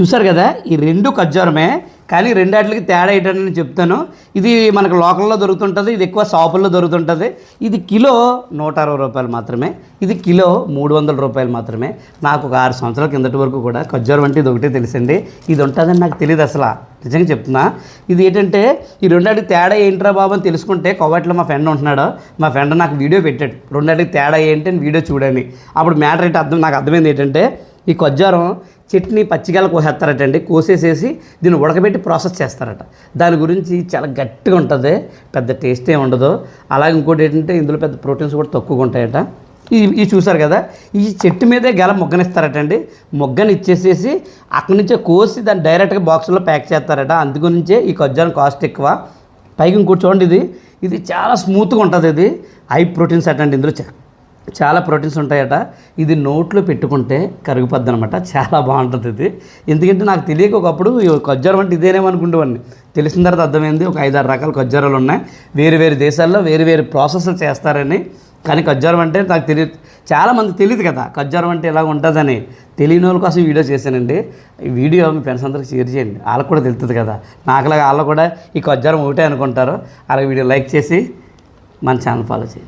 చూసారు కదా? ఈ రెండు ఖర్జూరమే. కానీ రెండాటికి తేడా ఏంటని నేను చెప్తాను. ఇది మనకు లోకల్లో దొరుకుతుంటుంది ఇది ఎక్కువ షాపుల్లో దొరుకుతుంటుంది. ఇది కిలో నూట అరవై రూపాయలు మాత్రమే. ఇది కిలో మూడు వందల రూపాయలు మాత్రమే. నాకు ఒక ఆరు సంవత్సరాల కిందటి వరకు కూడా ఖర్జూరం అంటే ఇది ఒకటే తెలుసండి ఇది ఉంటుందని నాకు తెలియదు అసలు. నిజంగా చెప్తున్నా. ఇది ఏంటంటే ఈ రెండాటికి తేడా ఏంట్రా బాబు అని తెలుసుకుంటే కొవ్వట్లో మా ఫ్రెండ్ ఉంటున్నాడు. మా ఫ్రెండ్ నాకు వీడియో పెట్టాడు. రెండాటికి తేడా ఏంటి అని వీడియో చూడండి. అప్పుడు మ్యాటర్ ఏంటి అర్థం నాకు అర్థమైంది ఏంటంటే ఈ కొజ్జారం చట్నీ పచ్చిగల కోసేస్తారటండి. కోసేసేసి దీన్ని ఉడకబెట్టి ప్రాసెస్ చేస్తారట. దాని గురించి చాలా గట్టిగా ఉంటుంది. పెద్ద టేస్ట్ ఏమి ఉండదు. అలాగే ఇంకోటి ఏంటంటే ఇందులో పెద్ద ప్రోటీన్స్ కూడా తక్కువగా ఉంటాయట. ఈ ఈ చూసారు కదా ఈ చెట్టు మీదే గెల మొగ్గనిస్తారటండి. మొగ్గని ఇచ్చేసేసి అక్కడి నుంచే కోసి దాన్ని డైరెక్ట్గా బాక్సులో ప్యాక్ చేస్తారట. అందుగురించే ఈ కొజ్జారం కాస్ట్ ఎక్కువ. పైకి ఇంకోటి చూడండి ఇది. ఇది చాలా స్మూత్గా ఉంటుంది ఇది. హై ప్రోటీన్స్ అటండి ఇందులో చాలా ప్రోటీన్స్ ఉంటాయట. ఇది నోట్లో పెట్టుకుంటే కరిగిపోద్ది అనమాట చాలా బాగుంటుంది ఇది. ఎందుకంటే నాకు తెలియక ఒకప్పుడు ఖజ్జరం అంటే ఇదేనేమనుకుండేవాడిని తెలిసిన తర్వాత అర్థమైంది ఒక ఐదారు రకాల ఖజ్జరాలు ఉన్నాయి. వేరు వేరు దేశాల్లో వేరు వేరు ప్రాసెస్లు చేస్తారని. కానీ ఖజ్జరం అంటే నాకు తెలియదు చాలామంది తెలియదు కదా ఖజ్జరం అంటే ఇలా ఉంటుందని. తెలియని వాళ్ళ కోసం వీడియో చేశానండి. ఈ వీడియో మీ ఫ్రెండ్స్ అందరికి షేర్ చేయండి. వాళ్ళకి కూడా తెలుస్తుంది కదా. నాకులాగా వాళ్ళు కూడా ఈ ఖజ్జరం ఒకటే అనుకుంటారు. అలాగే వీడియో లైక్ చేసి మన ఛానల్ ఫాలో చేయండి.